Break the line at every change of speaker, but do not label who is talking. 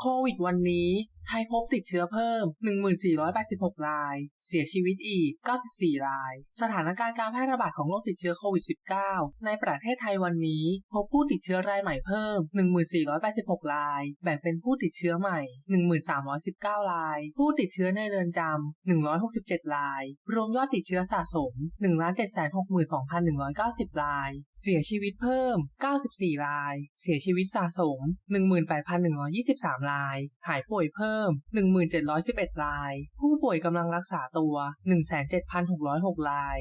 โควิดวันนี้ ไทยพบติดเชื้อเพิ่ม 1486 ราย เสียชีวิตอีก 94 ราย สถานการณ์การแพร่ระบาดของโรคติดเชื้อโควิด -19 ในประเทศไทยวันนี้ พบผู้ติดเชื้อรายใหม่เพิ่ม 1486 ราย แบ่งเป็นผู้ติดเชื้อใหม่ 1319 ราย ผู้ติดเชื้อในเรือนจำ 167 ราย รวมยอดติดเชื้อสะสม 1,762,190 ราย เสียชีวิตเพิ่ม 94 ราย เสียชีวิตสะสม 18,123 ราย หายป่วยเพิ่มิ่ม 1,711 ราย ผู้ป่วยกำลังรักษาตัว 1,7606 ราย